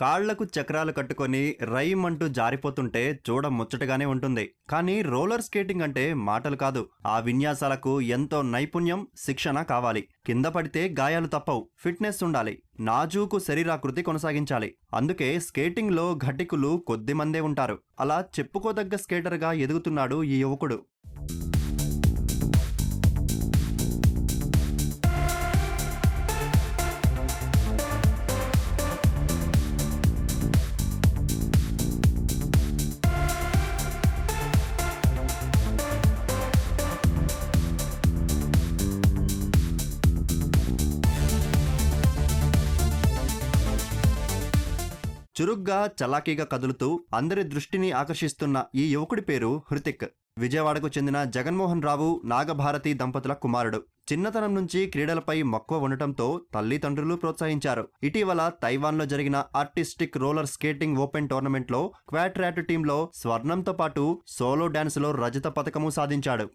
కాళ్ళకు చక్రాలు కట్టుకొని రైమ్ అంటూ జారిపోతుంటే చూడ ముచ్చటగానే ఉంటుంది. కానీ రోలర్ స్కేటింగ్ అంటే మాటలు కాదు. ఆ విన్యాసాలకు ఎంతో నైపుణ్యం శిక్షణ కావాలి. కింద పడితే గాయాలు తప్పవు. ఫిట్నెస్ ఉండాలి. నాజూకు శరీరాకృతి కొనసాగించాలి. అందుకే స్కేటింగ్లో ఘటికులు కొద్ది మందే ఉంటారు. అలా చెప్పుకోదగ్గ స్కేటర్గా ఎదుగుతున్నాడు ఈ యువకుడు. చురుగ్గా చలాకీగా కదులుతూ అందరి దృష్టిని ఆకర్షిస్తున్న ఈ యువకుడి పేరు హృతిక్. విజయవాడకు చెందిన జగన్మోహన్ రావు నాగభారతి దంపతుల కుమారుడు. చిన్నతనం నుంచి క్రీడలపై మక్కువ ఉండటంతో తల్లిదండ్రులు ప్రోత్సహించారు. ఇటీవల తైవాన్లో జరిగిన ఆర్టిస్టిక్ రోలర్ స్కేటింగ్ ఓపెన్ టోర్నమెంట్లో క్వాట్రాట్ టీంలో స్వర్ణంతో పాటు సోలో డాన్స్లో రజత పథకము సాధించాడు.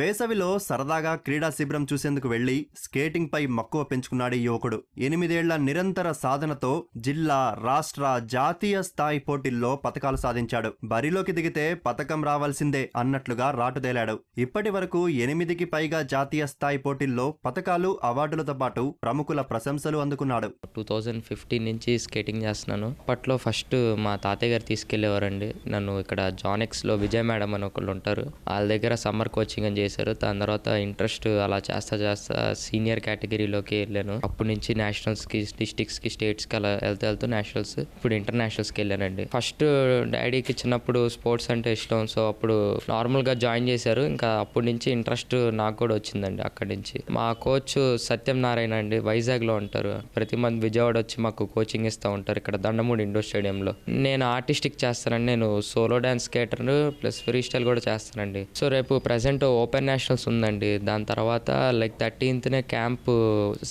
వేసవిలో సరదాగా క్రీడా శిబిరం చూసేందుకు వెళ్ళి స్కేటింగ్ పై మక్కువ పెంచుకున్నాడు ఈ యువకుడు. ఎనిమిదేళ్ళ నిరంతర సాధనతో జిల్లా రాష్ట్ర జాతీయ స్థాయి పోటీల్లో పథకాలు సాధించాడు. బరిలోకి దిగితే పథకం రావాల్సిందే అన్నట్లుగా రాటుదేలాడు. ఇప్పటి వరకు ఎనిమిదికి పైగా జాతీయ స్థాయి పోటీల్లో పథకాలు అవార్డులతో పాటు ప్రముఖుల ప్రశంసలు అందుకున్నాడు. టూ థౌజండ్ ఫిఫ్టీన్ నుంచి స్కేటింగ్ చేస్తున్నాను. అప్పట్లో ఫస్ట్ మా తాతయ్య గారు తీసుకెళ్ళేవారండి. నన్ను ఇక్కడ జానెక్స్లో విజయ్ మేడం అని ఒకళ్ళు ఉంటారు. వాళ్ళ దగ్గర సమ్మర్ కోచింగ్ అని చేశారు. దాని తర్వాత ఇంట్రెస్ట్ అలా చేస్తా చేస్తా సీనియర్ కేటగిరీలోకి వెళ్ళాను. అప్పటి నుంచి నేషనల్స్కి డిస్టిక్స్కి స్టేట్స్కి అలా వెళ్తూ వెళ్తూ నేషనల్స్ ఇప్పుడు ఇంటర్నేషనల్స్కి వెళ్ళానండి. ఫస్ట్ డాడీకి చిన్నప్పుడు స్పోర్ట్స్ అంటే ఇష్టం. సో అప్పుడు నార్మల్గా జాయిన్ చేశారు. ఇంకా అప్పటి నుంచి ఇంట్రెస్ట్ నాకు కూడా వచ్చిందండి అక్కడి నుంచి. మా కోచ్ సత్యం నారాయణ అండి వైజాగ్లో ఉంటారు. ప్రతి మంత్ విజయవాడ వచ్చి మాకు కోచింగ్ ఇస్తూ ఉంటారు ఇక్కడ దండమూడి ఇండోర్ స్టేడియంలో. నేను ఆర్టిస్టిక్ చేస్తానండి నేను solo dance skater plus free style కూడా చేస్తానండి. సో రేపు ప్రజెంట్ ఓపెన్ నేషనల్స్ ఉందండి. దాని తర్వాత లైక్ థర్టీన్త్నే క్యాంప్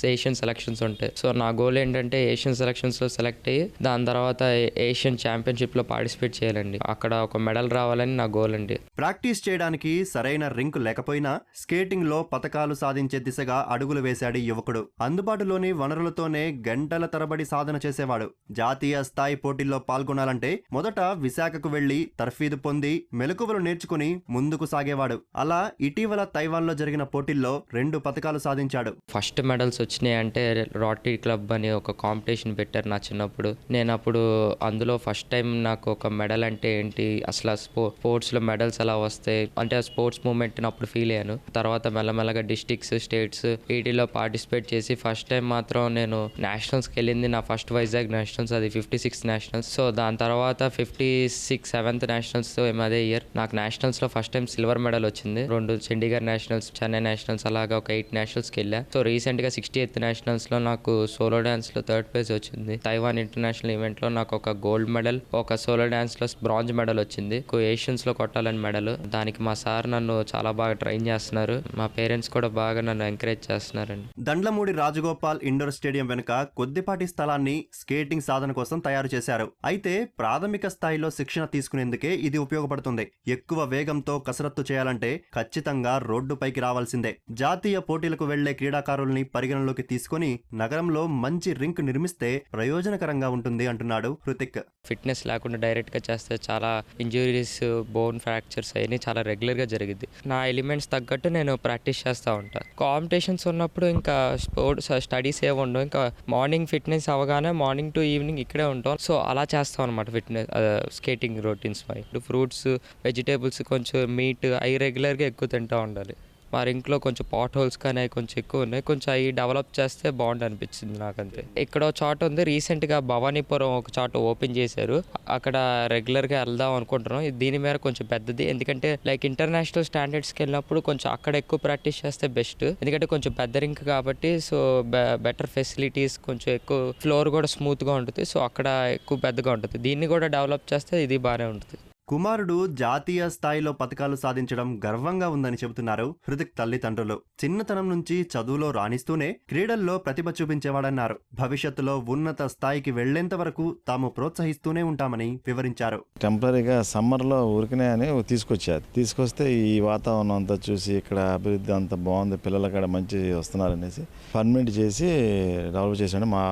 ఏషియన్ సెలక్షన్స్ ఉంటాయి. సో నా గోల్ ఏంటంటే ఏషియన్ సెలక్షన్స్లో సెలెక్ట్ అయ్యి దాని తర్వాత ఏషియన్ ఛాంపియన్షిప్లో పార్టిసిపేట్ చేయాలండి. అక్కడ ఒక మెడల్ రావాలని నా గోల్ అండి. ప్రాక్టీస్ చేయడానికి సరైన రింక్ లేకపోయినా స్కేటింగ్లో పథకాలు సాధించే దిశగా అడుగులు వేశాడు యువకుడు. అందుబాటులోని వనరులతోనే గంటల తరబడి సాధన చేసేవాడు. జాతీయ స్థాయి పోటీల్లో పాల్గొనాలంటే మొదట విశాఖకు వెళ్ళి తర్ఫీదు పొంది మెలకువలు నేర్చుకుని ముందుకు సాగేవాడు. అలా ఇటీవల తైవాన్లో జరిగిన పోటీల్లో రెండు పథకాలు సాధించాడు. ఫస్ట్ మెడల్స్ వచ్చినాయి అంటే రాటరీ క్లబ్ అని ఒక కాంపిటీషన్ పెట్టారు నా చిన్నప్పుడు. నేను అప్పుడు అందులో ఫస్ట్ టైం నాకు ఒక మెడల్ అంటే ఏంటి అసలు స్పో స్పోర్ట్స్లో మెడల్స్ ఎలా వస్తాయి అంటే ఆ స్పోర్ట్స్ మూమెంట్ అప్పుడు ఫీల్ అయ్యాను. తర్వాత మెల్లమెల్లగా డిస్టిక్స్ స్టేట్స్ వీటిలో పార్టిసిపేట్ చేసి ఫస్ట్ టైం మాత్రం నేను నేషనల్స్కి వెళ్ళింది. నా ఫస్ట్ వైజాగ్ నేషనల్స్ అది ఫిఫ్టీ సిక్స్ నేషనల్స్. సో దాని తర్వాత ఫిఫ్టీ సిక్స్ సెవెంత్ నేషనల్స్ అదే ఇయర్ నాకు నేషనల్స్లో ఫస్ట్ టైం సిల్వర్ మెడల్ వచ్చింది. రెండు చండీగఢ్ నేషనల్స్ చెన్నై నేషనల్స్ అలాగా ఒక ఎయిట్ నేషనల్స్కి వెళ్ళా. సో రీసెంట్గా సిక్స్టీ ఎయిత్ నేషనల్స్లో నాకు సోలో డ్యాన్స్లో థర్డ్ ప్లేస్ వచ్చింది. తైవాన్ ఇంటర్నేషనల్ ఈవెంట్లో నాకు ఒక గోల్డ్ మెడల్ ఒక సోలో డ్యాన్స్లో బ్రాంజ్ మెడల్ వచ్చింది. ఏషియన్స్లో కొట్టాలని మెడల్. దానికి మా సార్ నన్ను చాలా బాగా ట్రైన్ చేస్తున్నారు. మా పేరెంట్స్ కూడా బాగా నన్ను ఎంకరేజ్ చేస్తున్నారండి. దండ్లమూడి రాజగోపాల్ ఇండోర్ స్టేడియం వెనుక కొద్దిపాటి స్థలాన్ని స్కేటింగ్ సాధన కోసం తయారు చేశారు. అయితే ప్రాథమిక స్థాయిలో శిక్షణ తీసుకునేందుకే ఇది ఉపయోగపడుతుంది. ఎక్కువ వేగంతో కసరత్తు చేయాలంటే ఖచ్చితంగా రోడ్డుపైకి రావాల్సిందే. జాతీయ పోటీలకు వెళ్ళే క్రీడాకారుల్ని పరిగణలోకి తీసుకొని నగరంలో మంచి రింక్ నిర్మిస్తే ప్రయోజనకరంగా ఉంటుంది అంటున్నాడు హృతిక్. ఫిట్నెస్ లేకుండా డైరెక్ట్గా చేస్తే చాలా ఇంజురీస్ బోన్ ఫ్రాక్చర్స్ అవన్నీ చాలా రెగ్యులర్గా జరిగింది నా ఎలిమెంట్స్ తగ్గట్టు నేను ప్రాక్టీస్ చేస్తూ ఉంటాను కాంపిటీషన్స్ ఉన్నప్పుడు ఇంకా స్పోర్ట్స్ స్టడీస్ ఏ ఉండవు. ఇంకా మార్నింగ్ ఫిట్నెస్ అవగానే మార్నింగ్ టు ఈవినింగ్ ఇక్కడే ఉంటాం. సో అలా చేస్తాం అనమాట ఫిట్నెస్ స్కేటింగ్ రొటీన్స్ పై. ఫ్రూట్స్ వెజిటేబుల్స్ కొంచెం మీట్ అవి రెగ్యులర్గా ఎక్కువ తింటాం. ఉండాలి. మరి ఇంట్లో కొంచెం పాట్ హోల్స్ కానీ అవి కొంచెం ఎక్కువ ఉన్నాయి. కొంచెం అవి డెవలప్ చేస్తే బాగుండనిపించింది నాకంతే. ఇక్కడ ఒక చోట ఉంది. రీసెంట్గా భవానీపురం ఒక చోట ఓపెన్ చేశారు. అక్కడ రెగ్యులర్గా వెళ్దాం అనుకుంటున్నాం. దీని మీద కొంచెం పెద్దది. ఎందుకంటే లైక్ ఇంటర్నేషనల్ స్టాండర్డ్స్కి వెళ్ళినప్పుడు కొంచెం అక్కడ ఎక్కువ ప్రాక్టీస్ చేస్తే బెస్ట్. ఎందుకంటే కొంచెం పెద్ద రింక్ కాబట్టి సో బెటర్ ఫెసిలిటీస్ కొంచెం ఎక్కువ ఫ్లోర్ కూడా స్మూత్గా ఉంటుంది. సో అక్కడ ఎక్కువ పెద్దగా ఉంటుంది. దీన్ని కూడా డెవలప్ చేస్తే ఇది బాగానే ఉంటుంది. కుమారుడు జాతీయ స్థాయిలో పథకాలు సాధించడం గర్వంగా ఉందని చెబుతున్నారు హృతిక్ తల్లిదండ్రులు. చిన్నతనం నుంచి చదువులో రాణిస్తూనే క్రీడల్లో ప్రతిభ చూపించేవాడన్నారు. భవిష్యత్తులో ఉన్నత స్థాయికి వెళ్ళేంత వరకు తాము ప్రోత్సహిస్తూనే ఉంటామని వివరించారు. టెంపరీగా సమ్మర్లో ఊరికినే అని తీసుకొచ్చారు తీసుకొస్తే ఈ వాతావరణం అంతా చూసి ఇక్కడ అభివృద్ధి అంతా బాగుంది పిల్లలు అక్కడ మంచి వస్తున్నారనేసి పర్మనెంట్ చేసి డెవలప్ చేశాడు. మా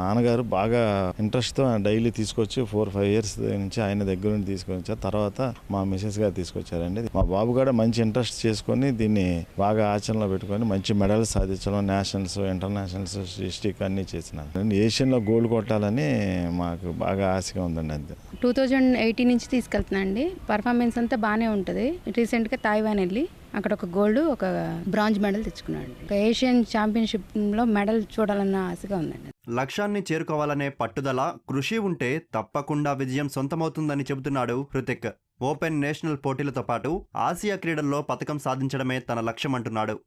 నాన్నగారు బాగా ఇంట్రెస్ట్తో డైలీ తీసుకొచ్చి ఫోర్ ఫైవ్ ఇయర్స్ నుంచి ఆయన దగ్గర నుండి తీసుకొని వచ్చారు తర్వాత మా మిసెస్ గారు తీసుకొచ్చారండి. మా బాబు కూడా మంచి ఇంట్రెస్ట్ చేసుకొని దీన్ని బాగా ఆచరణలో పెట్టుకొని మంచి మెడల్స్ సాధించడం నేషనల్స్ ఇంటర్నేషనల్స్ డిస్టిక్ అన్నీ చేసినారు. ఏషియన్లో గోల్డ్ కొట్టాలని మాకు బాగా ఆశగా ఉందండి అంతే. టూ థౌజండ్ ఎయిటీన్ నుంచి తీసుకెళ్తున్నా అండి. పర్ఫార్మెన్స్ అంతా బాగానే ఉంటుంది. రీసెంట్గా తాయివాన్ వెళ్ళి అక్కడ ఒక గోల్డ్ ఒక బ్రాంజ్ మెడల్ తెచ్చుకున్నాడు ఒక ఏషియన్ ఛాంపియన్షిప్లో మెడల్ చూడాలన్న ఆశగా ఉందండి. లక్ష్యాన్ని చేరుకోవాలనే పట్టుదల కృషి ఉంటే తప్పకుండా విజయం సొంతమవుతుందని చెబుతున్నాడు హృతిక్. ఓపెన్ నేషనల్ పోటీలతో పాటు ఆసియా క్రీడల్లో పథకం సాధించడమే తన లక్ష్యమంటున్నాడు.